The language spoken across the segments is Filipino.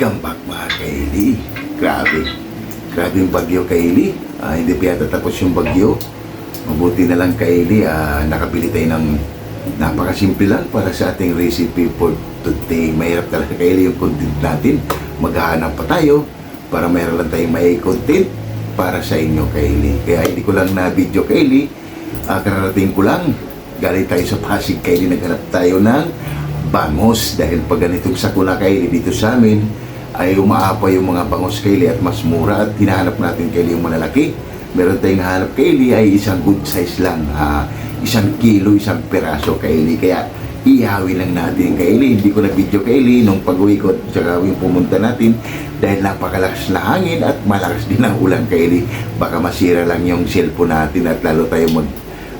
Welcome back mga kaili. Grabe. Grabe yung bagyo kaili. Ah, hindi pa yata tapos yung bagyo. Mabuti na lang kaili. Ah, nakabili tayo ng napakasimple lang para sa ating recipe for today. Mahirap talaga kaili yung content natin. Maghahanap pa tayo para mayroon lang tayong may content para sa inyo kaili. Kaya hindi ko lang na video kaili. Ah, kararating ko lang. Galing tayo sa Pasig kaili. Naghanap tayo ng bangos dahil pag ganitong sakuna kaili dito sa amin ay umaapa yung mga bangos kaili at mas mura at hinahanap natin kaili yung malalaki. Meron tayong hanap kaili ay isang good size lang ah, isang kilo, isang peraso kaili kaya ihawin lang natin kaili hindi ko na video kaili nung pag-uwi ko at saka yung pumunta natin dahil napakalakas na hangin at malakas din ang ulan kaili baka masira lang yung cellphone natin at lalo tayo mag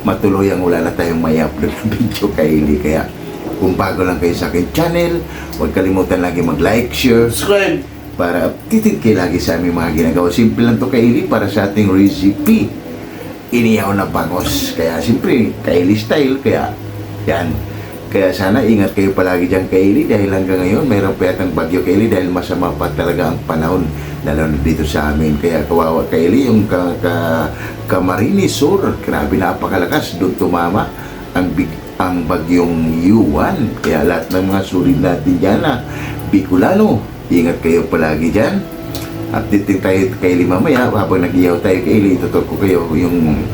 matuloy ang wala na tayong may upload ng video kaili kaya kung bago lang kayo sa akin channel, huwag kalimutan lagi mag-like, share, Subscribe. para updated kayo lagi sa aming mga ginagawa. Simple lang to kaili para sa ating recipe. Inihaw na bangos. Kaya siyempre, kaili style. Kaya, yan. Kaya sana ingat kayo palagi dyan kaili dahil hanggang ngayon mayroon pa yatang bagyo kaili dahil masama pa talaga ang panahon lalo na dito sa amin. Kaya kawawa kaili yung ka, ka, Camarines Sur. Grabe napakalakas. Doon tumama ang big ang bagyong Yuan. Kaya lahat ng mga surid natin dyan na Bicolano, ingat kayo palagi dyan. Update din tayo kay Eli mamaya habang nag-iyaw tayo kay Eli, tutok ko kayo yung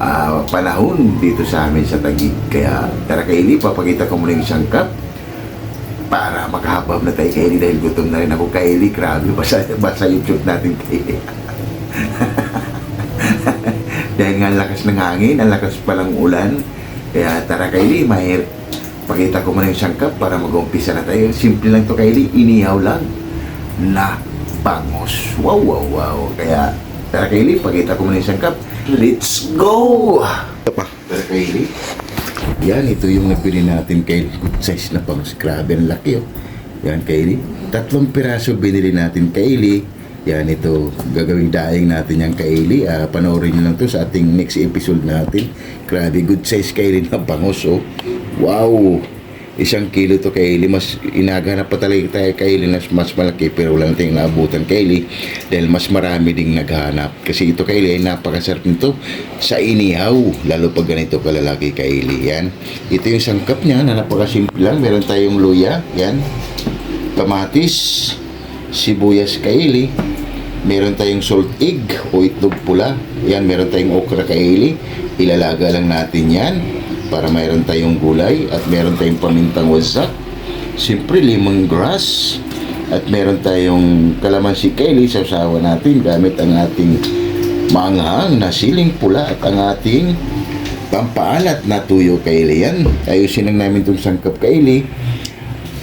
ah, panahon dito sa amin sa Taguig. Kaya tara kay Eli, papakita ko muna yung isang cup para makahabab na tayo kay Eli dahil gutom na rin ako kay Eli. Grabe, basta, basta YouTube natin kay Eli. dahil nga lakas ng hangin, ang lakas palang ulan. Kaya tara Kylie, mahir. Pakita ko muna yung sangkap para mag-umpisa na tayo. Simple lang to Kylie, inihaw lang na bangos. Wow, wow, wow. Kaya tara Kylie, pakita ko muna yung sangkap. Let's go! Ito pa. Tara Kylie. Yan, ito yung nabili natin kay good size na bangos. Grabe, ang laki oh. Yan Kylie. Tatlong piraso binili natin Kylie. Yan ito, gagawing daing natin yung kaili. Ah, panoorin nyo lang to sa ating next episode natin. Grabe, good size kaili na bangos, oh. Wow! Isang kilo to kaili. Mas inaganap pa talaga tayo kaili na mas malaki pero wala nating naabutan kaili dahil mas marami ding naghanap. Kasi ito kaili ay napakasarap nito sa inihaw. Lalo pag ganito kalalaki kaili. Yan. Ito yung sangkap niya na napakasimple lang. Meron tayong luya. Yan. Kamatis sibuyas kaili, meron tayong salt egg o itlog pula. Yan, meron tayong okra kaili. Ilalaga lang natin yan para mayroon tayong gulay at meron tayong pamintang wasak. Siyempre, lemongrass. At meron tayong kalamansi kaili sa usawa natin gamit ang ating manghang na siling pula at ang ating pampaalat na tuyo kaili yan. Ayusin lang namin itong sangkap kaili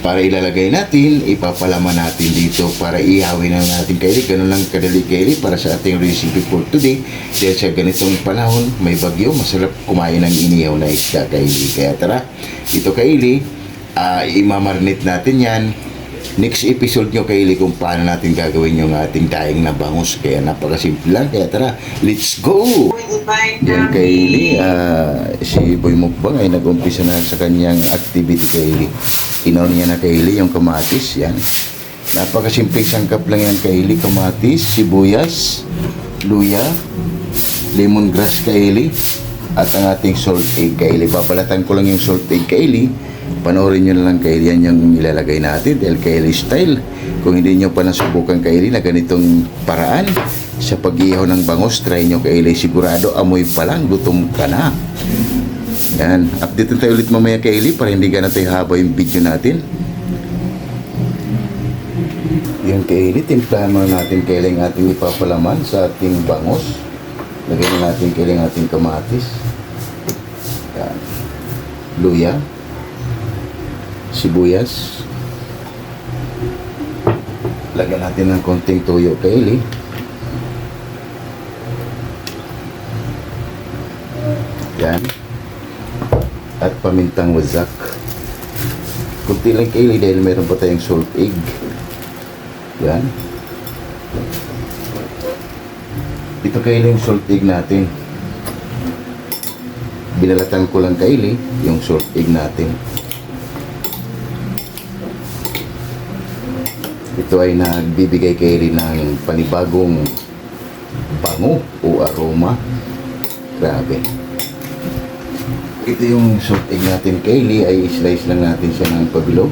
para ilalagay natin, ipapalaman natin dito para ihawin na natin kaili. Ganun lang kadali kaili para sa ating recipe for today. Dahil sa ganitong panahon, may bagyo, masarap kumain ng inihaw na isda kaili. Kaya tara, ito kaili, ah imamarinate natin yan. Next episode nyo kaili kung paano natin gagawin yung ating daing na bangus. Kaya napakasimple lang. Kaya tara, let's go! Yan kaili, ah, si Boy Mukbang ay nag-umpisa na sa kanyang activity kaili. Inon niya na kaili yung kamatis, yan. Napakasimpleng sangkap lang yan kaili, kamatis, sibuyas, luya, lemongrass kaili, at ang ating salt egg kaili. Babalatan ko lang yung salt egg kaili. Panoorin nyo na lang kaili yan yung ilalagay natin dahil kaili style. Kung hindi nyo pa nasubukan kaili na ganitong paraan sa pag-ihaw ng bangos, try nyo kaili. Sigurado amoy pa lang, gutom ka na. Yan. Update tayo ulit mamaya kay Eli para hindi ganun tayo haba yung video natin. Yan kay Eli, timplahan muna natin kailang ating ipapalaman sa ating bangos. Lagyan na natin kailang ating kamatis. Yan. Luya. Sibuyas. Lagyan natin ng konting tuyo kay Eli. Yan at pamintang wazak. Kunti lang kaili dahil meron pa tayong salt egg. Yan. Ito kaili yung salt egg natin. Binalatan ko lang kaili yung salt egg natin. Ito ay nagbibigay kay Rin ng panibagong bango o aroma. Grabe. Ito yung salt egg natin Kaylee ay slice lang natin siya ng pabilog.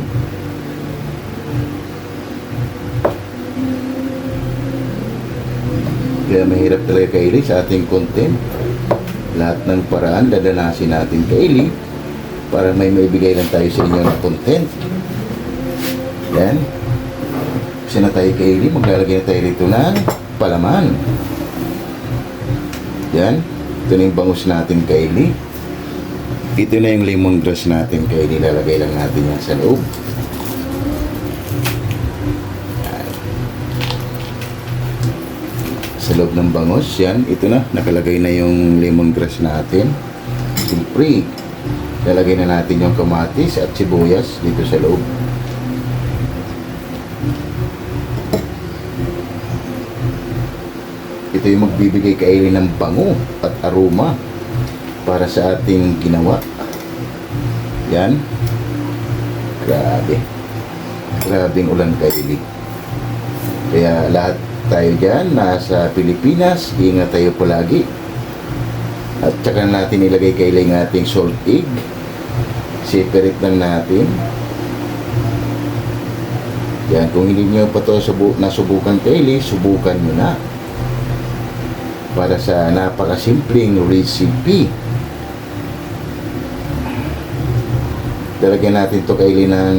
Kaya mahirap talaga Kaylee sa ating content. Lahat ng paraan dadanasin natin Kaylee para may maibigay lang tayo sa inyo ng content. Yan. Kasi na tayo Kaylee, maglalagay na tayo rito ng palaman. Yan. Ito na yung bangus natin Kaylee. Ito na yung lemongrass natin Kaylee. Lalagay lang natin yan sa loob. Sa loob ng bangus, yan. Ito na. Nakalagay na yung lemongrass natin. Siyempre, lalagay na natin yung kamatis at sibuyas dito sa loob. Ito yung magbibigay kaili ng bango at aroma para sa ating ginawa. Yan. Grabe. Grabing ulan kaili. Kaya lahat tayo dyan, nasa Pilipinas, ingat tayo palagi. At saka natin ilagay kaili ng ating salt egg. Separate lang natin. Yan, kung hindi nyo pa ito subu nasubukan kaili, subukan nyo na para sa napakasimpleng recipe. Talagyan natin to kaili ng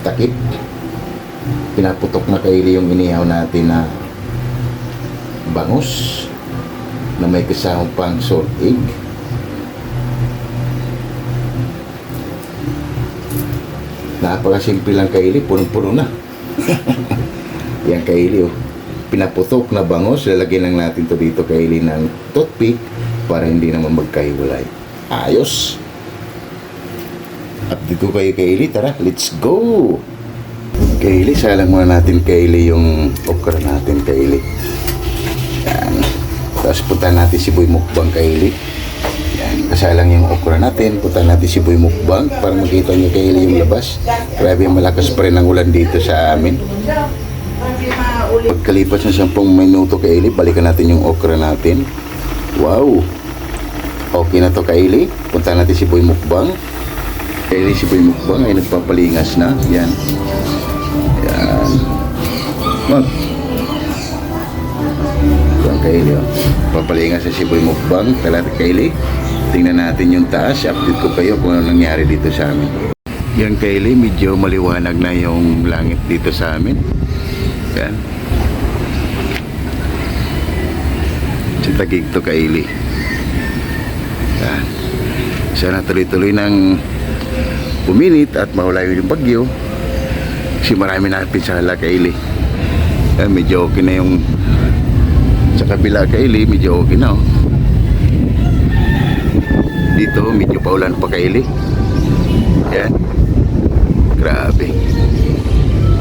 takip. Pinaputok na kaili yung inihaw natin na bangus na may kasamang pang salt egg. Napakasimple lang kaili, punong-puno na. Yan kaili oh pinaputok na bangos, lalagyan lang natin to dito kaili ng toothpick para hindi naman magkahiwalay. Ayos! Update ko kayo kaili, tara, let's go! Kaili, salang muna natin kaili yung okra natin kaili. Yan. Tapos punta natin si Boy Mukbang kaili. Yan. Kasalang yung okra natin, punta natin si Boy Mukbang para makita niyo kaili yung labas. Grabe malakas pa rin ang ulan dito sa amin. Pagkalipas ng 10 minuto kay Eli, balikan natin yung okra natin. Wow! Okay na to kay Eli. Punta natin si Boy Mukbang. Kay Eli si Boy Mukbang ay nagpapalingas na. Yan. Yan. Mag. Yan kay Eli. Oh. Papalingas na si Boy Mukbang. Tala kay Eli. Tingnan natin yung taas. Update ko kayo kung ano nangyari dito sa amin. Yan kay Eli, medyo maliwanag na yung langit dito sa amin. Yan. Sa tagig to kaili. Yan. Sana tuloy-tuloy ng uminit at mahula yung bagyo. Kasi marami na pinsala kaili. Yan, medyo okay na yung sa kabila kaili, medyo okay na oh. Dito, medyo paulan pa kaili. Yan. Grabe.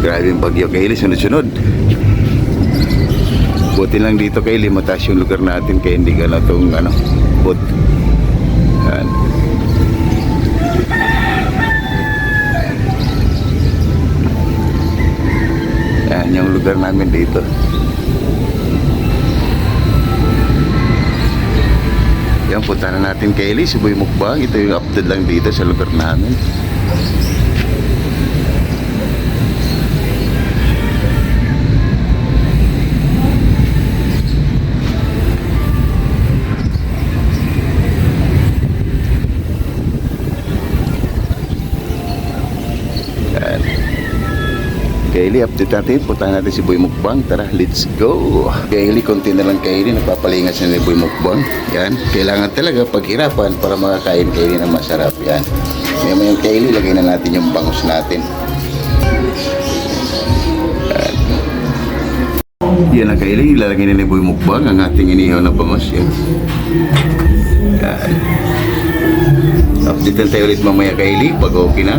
Grabe yung bagyo kaili, sunod-sunod. Buti lang dito kay mataas yung lugar natin kaya hindi ka na itong ano, bot. Yan. Yan yung lugar namin dito. Yan, punta na natin kay Eli, Siboy Mukbang. Ito yung update lang dito sa lugar namin. Kaylee, update natin. Punta natin si Boy Mukbang. Tara, let's go. Kaylee, konti na lang Kaylee. Nagpapalingas na ni Boy Mukbang. Yan. Kailangan talaga paghirapan para makakain Kaylee ng masarap. Yan. Ngayon mo yung Kaylee, lagay na natin yung bangus natin. Yan. Yan ang Kaylee. Ilalagay na ni Boy Mukbang ang ating inihaw na bangus. Yan. Yan. Update tayo ulit mamaya Kaylee pag okay na.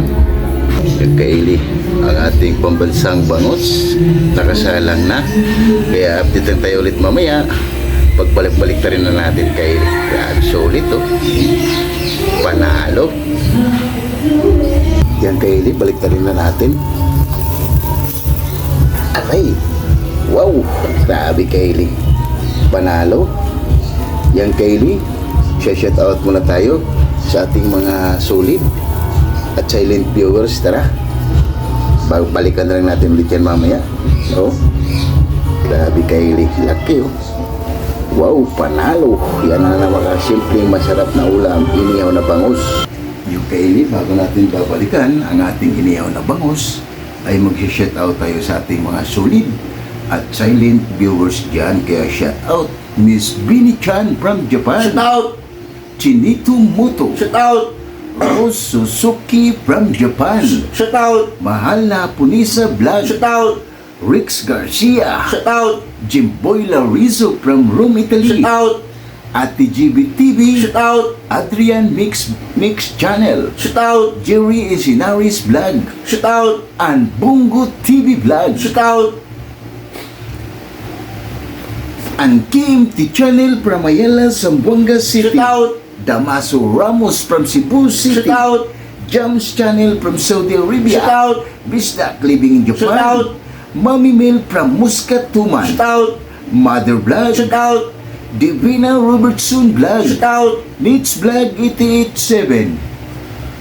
Kaylee ang ating pambansang bangus nakasalang na kaya update lang tayo ulit mamaya pagbalik-balik na rin na natin kay Grabe solid to panalo yan Kaylee balik na rin na natin Aray! Wow! Grabe, Kaylee. Panalo. Yan, Kaylee. Shout out muna tayo sa ating mga solid at silent viewers. Tara. Ba- Balikan na lang natin ulit yan mamaya. Oh. Grabe, Kaylee. Laki, oh. Wow, panalo. Yan na naman ang simpleng masarap na ulam, inihaw na bangus. Yung kaili, bago natin babalikan ang ating inihaw na bangus, ay mag-shout out tayo sa ating mga solid at silent viewers dyan. Kaya shout out Miss Bini Chan from Japan. Shout out! Chinito Moto. Shout out! Rose Suzuki from Japan. Shout out! Mahal na Punisa Vlog. Shout out! Rix Garcia. Shout out! Jimboy Larizo from Rome, Italy. Shout out! Ate GB TV. Shout out! Adrian Mix Mix Channel, Shout out! Jerry Isinaris Vlog, Shout out! and Bungo TV Vlog, Shout out! and Kim T Channel from Ayala, Zamboanga City, Shout out! Damaso Ramos from Cebu City, Shout out! Jams Channel from Saudi Arabia, Shout out! Bisdak living in Japan, Shout out! Mami Mel from Muscat Tuman, Shout out! Mother Vlog, Shout out! Divina Robertson Vlog, Shout out! Nits Vlog 887,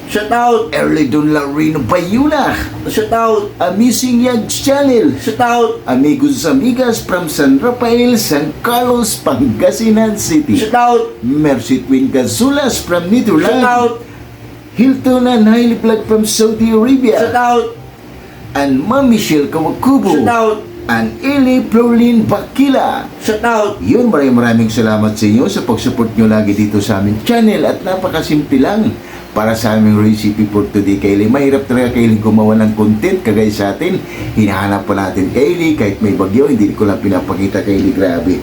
Shout out! Early Don Larino Bayuna, Shout out! Amazing Yags Channel, Shout out! Amigos Amigas from San Rafael, San Carlos, Pangasinan City. Shout out! Mercy Twin Gazulas from Shout Netherlands. out! Hilton and Hailey Black from Saudi Shout Arabia. out! And Ma'am Michelle Kawakubo. Shout out! And Eli Florlin Bakila. Shout out! Yun, maraming maraming salamat sa inyo sa pag-support nyo lagi dito sa aming channel at napakasimple lang para sa aming recipe for today, Kaylee. Mahirap talaga, Kaylee, gumawa ng content kagaya sa atin. Hinahanap pa natin, Kaylee, kahit may bagyo, hindi ko lang pinapakita, Kaylee, grabe.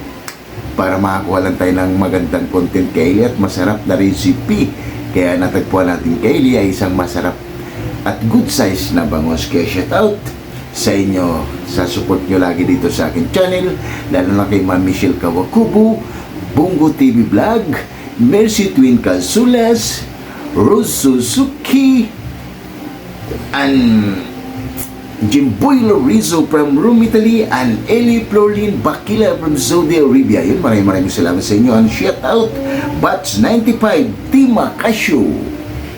Para makakuha lang tayo ng magandang content, Kaylee, at masarap na recipe. Kaya natagpuan natin, Kaylee, ay isang masarap at good size na bangos. Kaya shout out sa inyo sa support nyo lagi dito sa akin channel lalo na kay Ma'am Michelle Kawakubo Bungo TV Vlog Mercy Twin Casulas Rose Suzuki and Jimboy Lorizo from Rome, Italy and Eli Florlin Bakila from Saudi Arabia. Yun, maraming maraming salamat sa inyo. And shout out Batch 95 Team Acasio.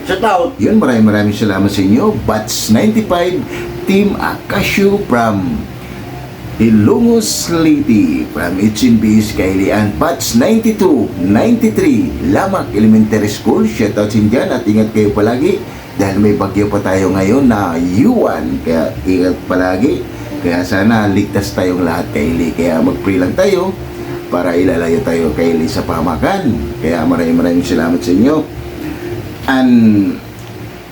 Shout out! Yun, maraming maraming salamat sa inyo. Batch 95, Team Akasyo from Ilongos Lady from Kylie and Batch 92, 93, Lamak Elementary School. Shoutout sa dyan at ingat kayo palagi dahil may bagyo pa tayo ngayon na Yuan. Kaya ingat palagi. Kaya sana ligtas tayong lahat Kylie. Kaya mag-pray lang tayo para ilalayo tayo Kylie sa pamakan. Kaya maraming maraming salamat sa inyo. And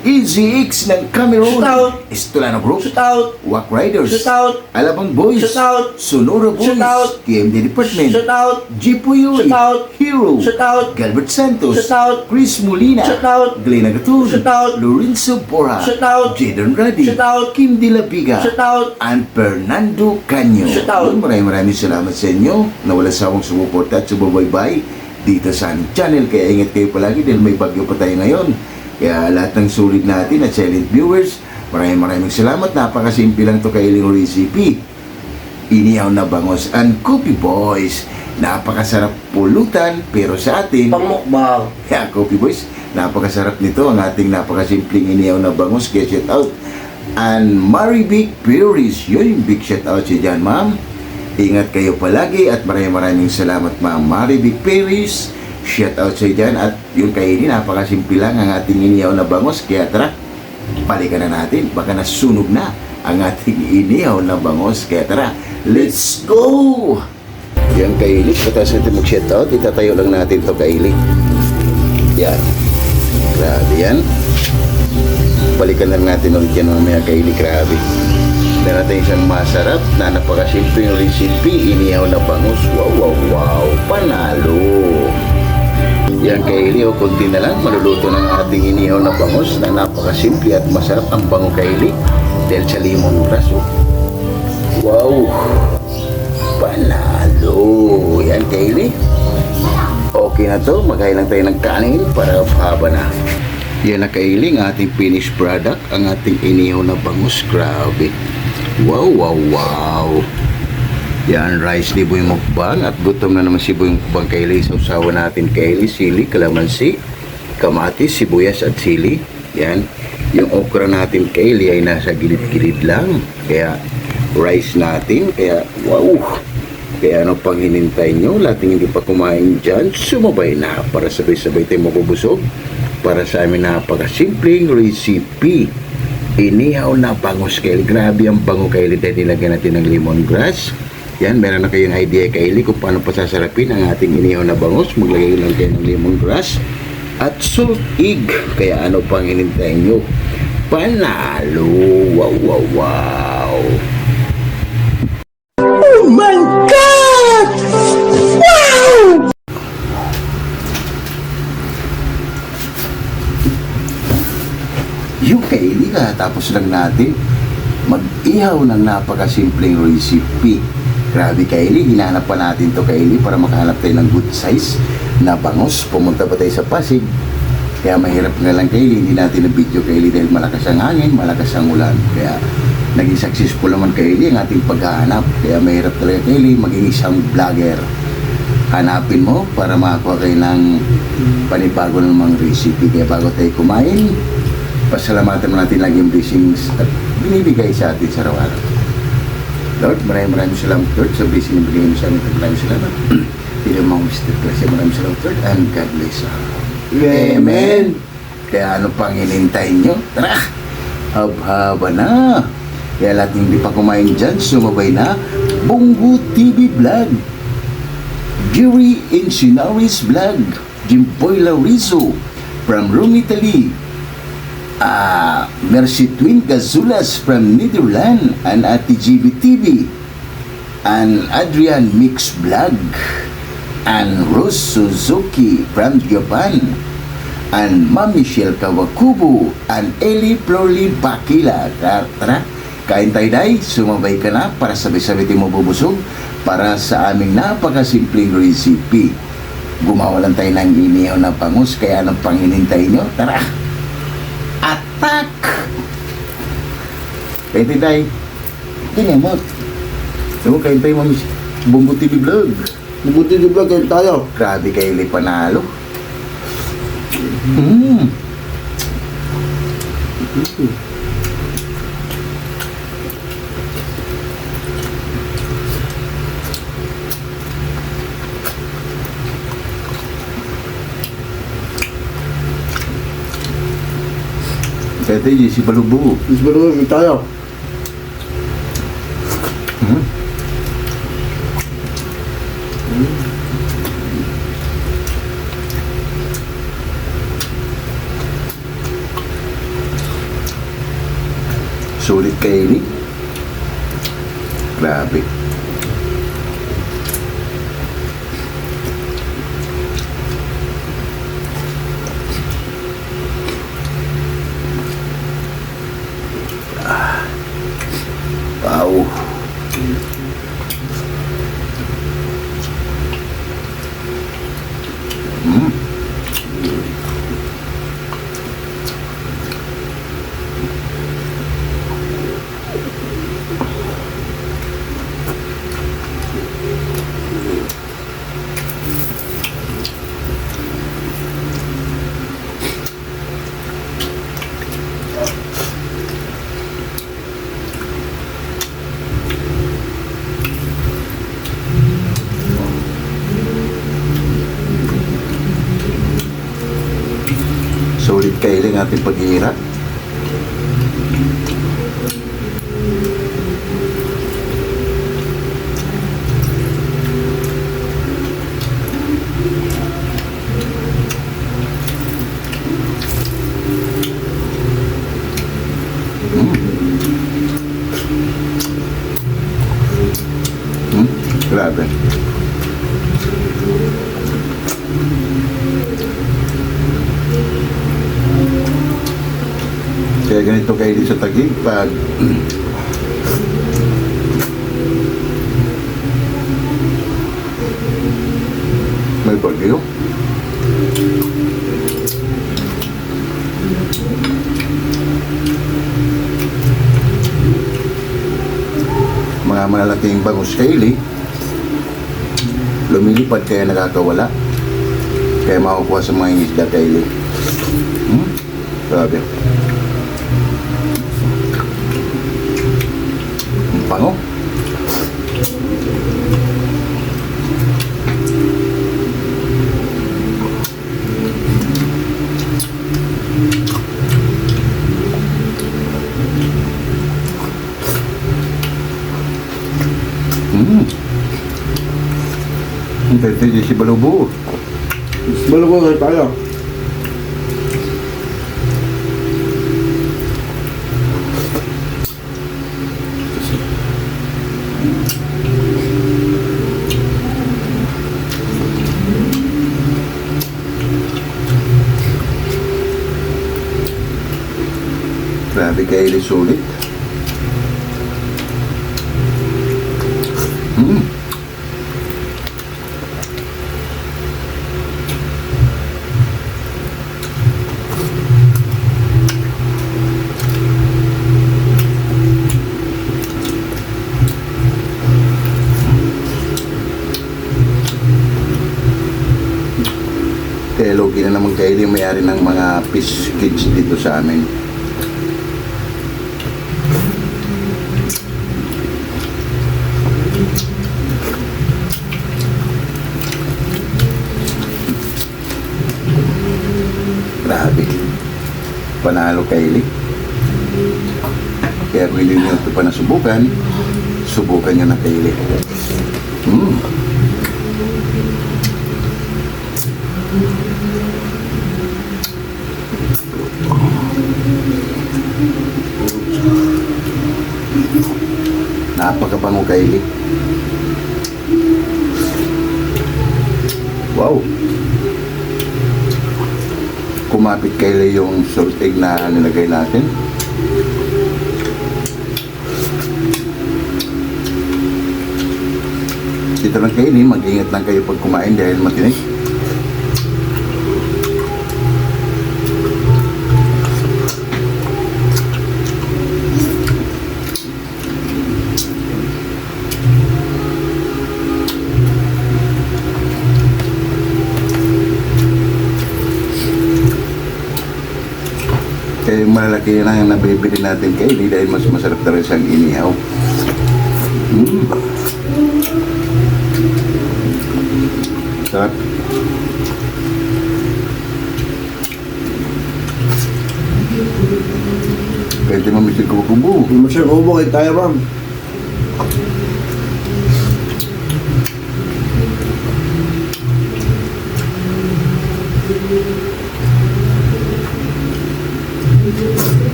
Easy X ng Cameroon, Shout out. Estolano Group, Shout out! Wack Riders, Shout out! Alabang Boys, Shout out. Sonora Boys, Shout out. KMD Department, Shout out! Jipuyoy, Shout out. Hero, Shout out! Galbert Santos, Shout out. Chris Molina, Shout out. Glenn Agatud, Shout out. Lorenzo Porra, Shout out. Jaden Radi, Shout out. Kim De La Piga, Shout out! and Fernando Canyo. Shout out. Yun, Maraming maraming salamat sa inyo na wala sawang sumuporta at sumubaybay dito sa aming channel. Kaya ingat kayo palagi dahil may bagyo pa tayo ngayon. Kaya lahat ng sulit natin at silent viewers, maraming maraming salamat. Napakasimple lang to kailing recipe. Inihaw na bangos and coffee boys. Napakasarap pulutan pero sa atin, Pangmukbang! kaya Coffee Boys, napakasarap nito ang ating napakasimpleng inihaw na bangus. Kaya shout out. And Marivic Puris, yun yung big shout out siya dyan, ma'am. Ingat kayo palagi at maraming maraming salamat, ma'am. Marivic Puris, shout out sa dyan. At yun kayo din, napakasimple lang ang ating inihaw na bangus. Kaya tara, balikan na natin. Baka nasunog na ang ating inihaw na bangus. Kaya tara, let's go! Yan kailik, patas natin mag-shout out, itatayo lang natin to kailik. Yan. Grabe yan. Balikan lang natin ulit yan mamaya kailik, grabe. Natin isang masarap na napakasimple yung recipe, inihaw na bangus. Wow, wow, wow, panalo. Yan kaili o kunti na lang maluluto ng ating inihaw na bangus na napakasimple at masarap ang bango kaili dahil sa limong raso. Wow! Panalo! Yan kaili. Okay na to, maghain lang tayo ng kanin para haba na. Yan na kailing ating finished product, ang ating inihaw na bangus. Grabe. Wow, wow, wow. Yan, rice ni Boy Mukbang at gutom na naman si Boy Mukbang Kaylee. Sausawa natin Kaylee, sili, kalamansi, kamatis, sibuyas at sili. Yan. Yung okra natin Kaylee ay nasa gilid-gilid lang. Kaya rice natin, kaya wow. Kaya ano pang hinintay nyo, lating hindi pa kumain dyan, sumabay na para sabay-sabay tayo mabubusog. Para sa amin napakasimpleng recipe. Inihaw na bangus Kaylee. Grabe ang bango Kaylee dahil nilagyan natin ng lemongrass. Yan, meron na kayong idea Kaylee kung paano pasasarapin ang ating inihaw na bangus. Maglagay lang kayo ng lemongrass at salt egg. Kaya ano pang hinintay nyo? Panalo! Wow, wow, wow! Yung kaili ka, tapos lang natin mag-ihaw ng napakasimpleng recipe. Grabe kaili, hinanap pa natin to kaili para makahanap tayo ng good size na bangos. Pumunta pa tayo sa Pasig. Kaya mahirap nga lang kaili, hindi natin na video kaili dahil malakas ang hangin, malakas ang ulan. Kaya naging successful naman kaili ang ating paghahanap. Kaya mahirap talaga kaili maging isang vlogger hanapin mo para makakuha kayo ng panibago ng mga recipe. Kaya bago tayo kumain, pasalamatan mo natin lagi yung blessings at binibigay sa atin sa araw-araw. Lord, maraming maraming salamat, Lord, sa blessing na bigay mo sa amin. Maraming salamat. Hindi mo Mr. Bless. Maraming salamat, Lord, and God bless us. Amen. Kaya ano pang hinintay nyo? Tara! Hab-haba na. Kaya lahat hindi pa kumain dyan, sumabay na. Bungo TV Vlog. Giri Incinaris Vlog, Jimboy Laurizo, from Rome, Italy. Ah, Mercy Twin Gazulas from Netherlands, and Ate GB TV, and Adrian Mix Vlog, and Rose Suzuki from Japan, and Ma'am Michelle Kawakubo, and Eli Florly Bakila. Tara, tara, kain tayo day, sumabay ka na para sabay-sabay tayo mabubusog para sa aming napakasimpleng recipe. Gumawa lang tayo ng inihaw na pangus, kaya anong panginintay nyo? Tara! Attack! Kain tayo day. Tinimot. Ano, kain tayo mami. Bungo TV Vlog. Mabuti di ba kayo tayo? Grabe kayo li panalo. Mm. Kaya tayo si Balubo. Mas ba naman tayo? Hmm? Sulit kayo ni. Grabe. Ah. Wow. Mm. Sulit kayo lang ating paghihirap. Mm. Mm, Grabe. Kaya ganito kayo din sa tagig pag may bagyo. mga malalaking bangus kaili, lumilipad kaya nakakawala. Kaya makukuha sa mga isda kaili. Hmm? Grabe. Ang pango. Hmm. Ang tete si Balubo. Balugo kayo tayo. Grabe kaili sulit. Hmm. Kaya logi na naman kaili yung mayari ng mga fish kids dito sa amin. Grabe. Panalo kay Lee. Kaya kung hindi nyo ito pa nasubukan, subukan nyo na kay Lee. Mm. Napakabango kay Lee. Wow! Kumapit kay Leo yung salt egg na nilagay natin. Dito lang kayo, ni mag-ingat lang kayo pag kumain dahil matinik. Kaya yung nabibili natin kay Lee dahil mas masarap talaga siyang inihaw. Mm. Sarap. Pwede mamisig kubo-kubo. Hindi mo siya kubo kayo tayo, ma'am.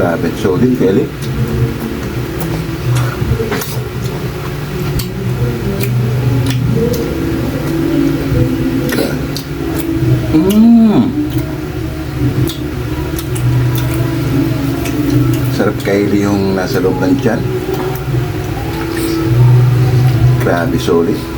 Grabe, solid Kelly. Mmm. Sarap kaili yung nasa loob ng tiyan. Grabe, solid.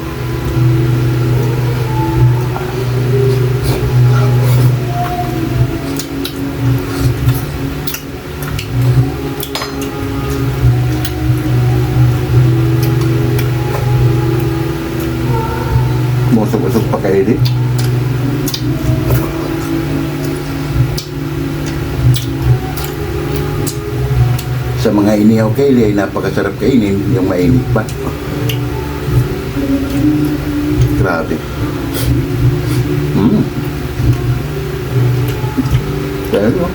Musok-usok pa kayo. Sa mga inihaw kaili ay napakasarap kainin yung mainit pa. Grabe. Mm. Pero,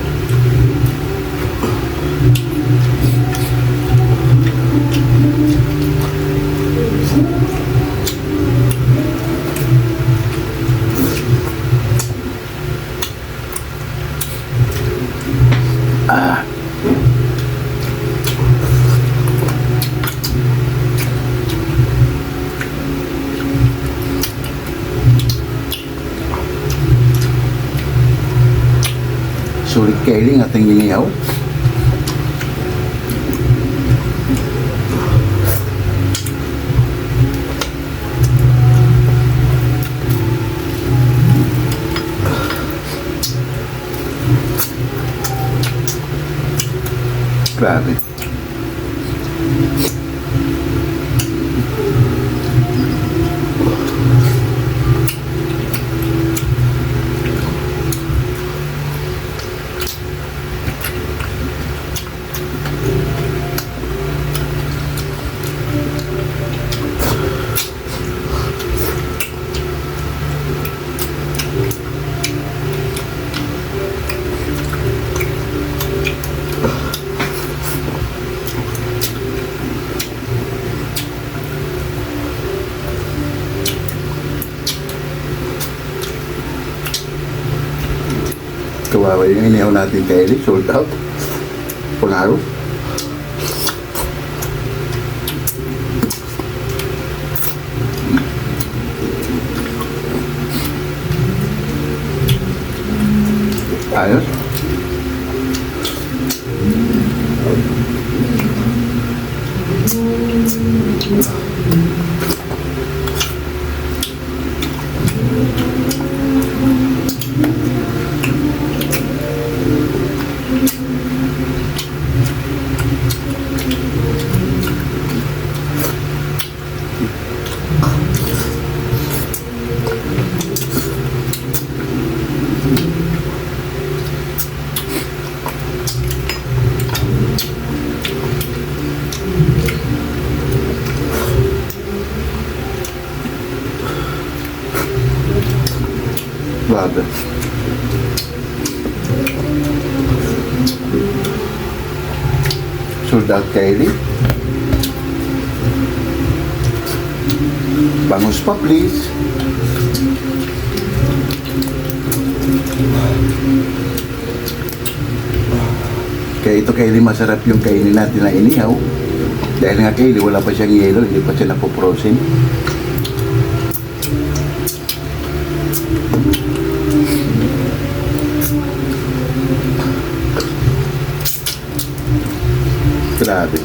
kailing ating inihaw. Grabe. Inihaw natin kay Eric, sold out. Panalo. Ayos. Grabe. Sold out kay Eric. Bangus pa, please. Kaya ito Kylie, masarap yung kainin natin na inihaw. Dahil nga Kylie, wala pa siyang yelo, hindi pa siya napoprosin. Grabe.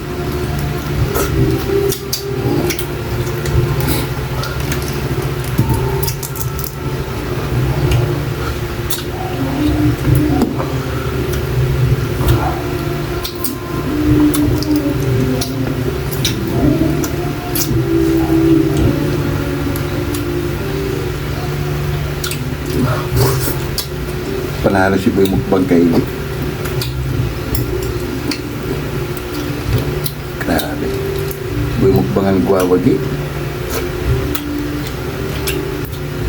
Panalo si Boy Mukbang kay Grabe. Boy Mukbang ang guwawagi.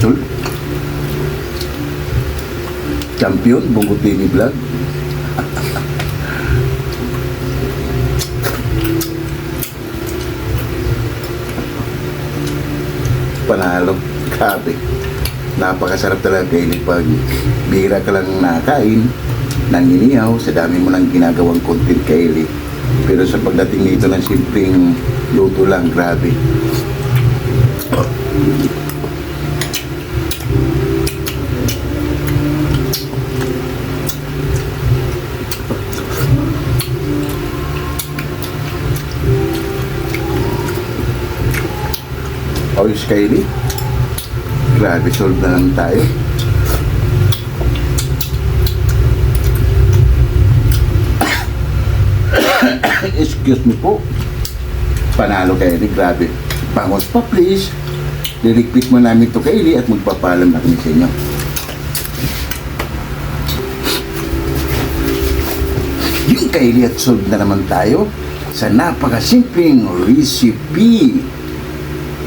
Tul. Champion, Bungo TV Vlog. Panalo. Grabe. Napakasarap talaga kainin pag bihira ka lang nakain ng inihaw sa dami mo nang ginagawang content kaili. Pero sa pagdating nito ng simpleng luto lang, grabe. Ayos Kylie. Grabe, solve na lang tayo. Excuse me po. Panalo kayo ni grabe. Bangon pa please. Liligpit mo namin to kay Eli at magpapalam na kami sa inyo. Yung kay Eli solve na naman tayo sa napakasimpleng recipe.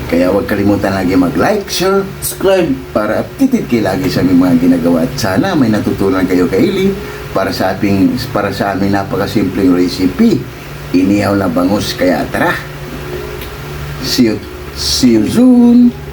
Kaya huwag kalimutan lagi mag-like, share, subscribe para updated kayo lagi sa aming mga ginagawa. At sana may natutunan kayo kay Eli para sa ating para sa aming napakasimpleng recipe. Inihaw na bangus kaya tara. See you, see you soon.